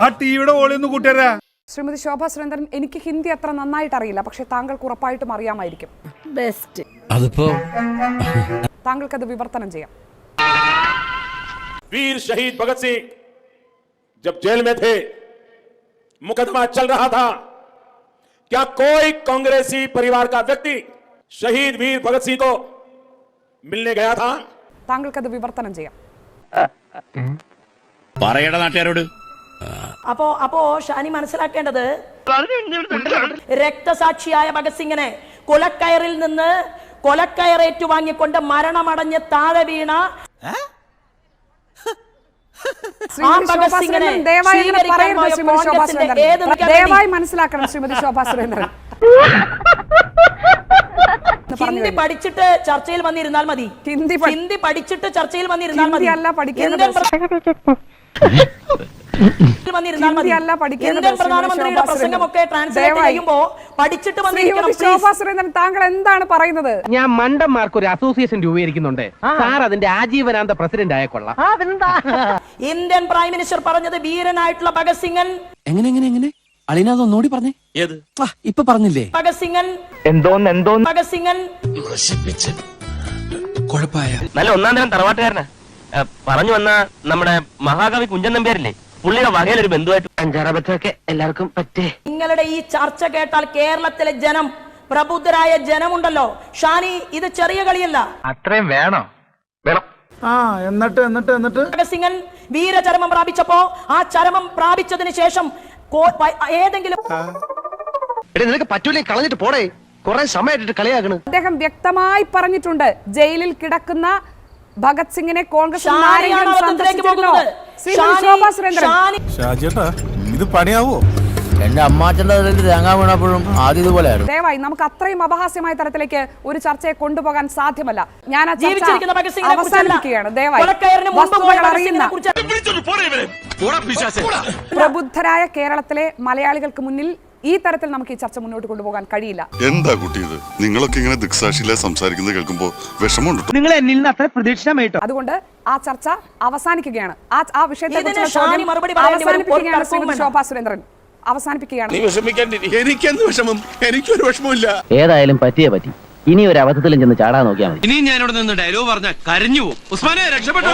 ആ ടിവിയുടെ ഓളിയൊന്ന് കൂട്ടിയരാ ശ്രീമതി ശോഭ സുരേന്ദ്രൻ എനിക്ക് ഹിന്ദി അത്ര നന്നായിട്ട് അറിയില്ല പക്ഷെ താങ്കൾക്ക് ഉറപ്പായിട്ടും അറിയാമായിരിക്കും ബെസ്റ്റ് അതിപ്പോ താങ്കൾക്കത് വിവർത്തനം ചെയ്യാം वीर शहीद भगत सिंह जब जेल में थे मुकदमा चल रहा था क्या कोई कांग्रेसी परिवार का व्यक्ति शहीद वीर भगत सिंह को मिलने गया था താങ്കൾക്കത് വിവർത്തനം ചെയ്യാം പറയട നാട്ടുകാരോട് അപ്പോ അപ്പോ ഷാനി മനസ്സിലാക്കേണ്ടത് രക്തസാക്ഷിയായ ഭഗത് സിംഗിനെ കൊലക്കയറിൽ നിന്ന് കൊലക്കയറേറ്റു വാങ്ങിക്കൊണ്ട് മരണമടഞ്ഞ് താഴെ വീണ ദയവായി? മനസ്സിലാക്കണം ശ്രീമതി ശോഭാ സുരേന്ദ്രൻ. ഹിന്ദി പഠിച്ചിട്ട് ചർച്ചയിൽ വന്നിരുന്നാൽ മതി. ഹിന്ദി ഹിന്ദി പഠിച്ചിട്ട് ചർച്ചയിൽ വന്നിരുന്നാൽ മതി. അല്ല പഠിക്കേണ്ടത്. താങ്കൾ എന്താണ് പറയുന്നത്? ഞാൻ മണ്ടന്മാർക്ക് ഒരു അസോസിയേഷൻ രൂപീകരിക്കുന്നുണ്ട്. സാർ അതിന്റെ ആജീവനാന്ത പ്രസിഡന്റ് ആയ കൊള്ളാം. ഇന്ത്യൻ പ്രൈം മിനിസ്റ്റർ പറഞ്ഞത് വീരനായിട്ടുള്ള ഭഗത് സിംഗൻ എങ്ങനെ എങ്ങനെ? എങ്ങനെ അളിനാഥ് ഒന്നുകൂടി പറഞ്ഞേ. ഏത്? ഇപ്പൊ പറഞ്ഞില്ലേ? ഭഗത് സിംഗൻ എന്തോന്ന് എന്തോന്ന്? ഭഗത് സിംഗൻ കുഴപ്പമായ? നല്ല ഒന്നാം തരം തറവാട്ടുകാരനാ. പറഞ്ഞു വന്ന നമ്മുടെ മഹാകവി കുഞ്ചൻ നമ്പ്യാരില്ലേ? പുള്ളിയുടെ വകയിലൊരു ബന്ധുവായിട്ട് എല്ലാവർക്കും പറ്റേ. നിങ്ങളുടെ ഈ ചർച്ച കേട്ടാൽ കേരളത്തിലെ ജനം പ്രബുദ്ധരായ ജനമുണ്ടല്ലോ. ഷാനി ഇത് ചെറിയ കളിയല്ല. അത്രയും വേണോ? വേണം. ആ എന്നിട്ട് എന്നിട്ട് എന്നിട്ട്? ഭഗത് സിംഗൻ വീരചരമം പ്രാപിച്ചപ്പോ ആ ചരമം പ്രാപിച്ചതിന് ശേഷം കോ- പ- ഏതെങ്കിലും എടി നിനക്ക് പറ്റൂലേ കളഞ്ഞിട്ട് പോടേ. കുറെ സമയമായിട്ട് കളിയാക്കണ്. അദ്ദേഹം വ്യക്തമായി പറഞ്ഞിട്ടുണ്ട് ജയിലിൽ കിടക്കുന്ന ഭഗത് സിംഗിനെ കോൺഗ്രസ് ഷാനിയാണ് ആരെങ്കിലും അബദ്ധത്തിലേക്ക് സന്ദർശിച്ചിരുന്നോ? പോകുന്നത്. ഇത് പണിയാവോ? എന്റെ അമ്മാച്ചന്റെ അതിൽ തേങ്ങാ വീണപ്പോഴും ആദ്യം ദയവായി നമുക്ക് അത്രയും അപഹാസ്യമായ തരത്തിലേക്ക് ഒരു ചർച്ചയെ കൊണ്ടുപോകാൻ സാധ്യമല്ല. ഞാൻ ആ ചർച്ച. അവസാനിപ്പിക്കുകയാണ്. ദയവായി വസ്തുതകൾ അറിയുന്ന പ്രബുദ്ധരായ കേരളത്തിലെ മലയാളികൾക്ക് മുന്നിൽ ഈ തരത്തിൽ നമുക്ക് ഈ ചർച്ച മുന്നോട്ട് കൊണ്ടുപോകാൻ കഴിയില്ല. എന്താ കുട്ടി ഇത്? നിങ്ങളൊക്കെ ഇങ്ങനെ ദിക്സാക്ഷിയിലെ സംസാരിക്കുന്നത് കേൾക്കുമ്പോൾ വിഷമമുണ്ട് നിങ്ങൾ എന്നിൽ നിന്ന് അത്ര പ്രതീക്ഷിച്ചമേട്ടോ അതുകൊണ്ട് ആ ചർച്ച അവസാനിക്കുകയാണ്. ആ ആ വിഷയത്തെ അവസാനിപ്പിക്കുകയാണ് ശ്രീമതി. ശോഭാ സുരേന്ദ്രൻ. അവസാനിപ്പിക്കുകയാണ്. എനിക്കെന്ത് വിഷമം? എനിക്കൊരു വിഷമമില്ല ഏതായാലും പറ്റിയേ പറ്റി. ഇനി ഒരു അബദ്ധത്തിലും ചെന്ന് ചാടാൻ നോക്കിയാൽ മതി. ഇനി ഞാനിവിടെ നിന്ന് ഡയലോഗ് പറഞ്ഞ കരഞ്ഞു പോകും. ഉസ്മാനെ രക്ഷപ്പെട്ടോ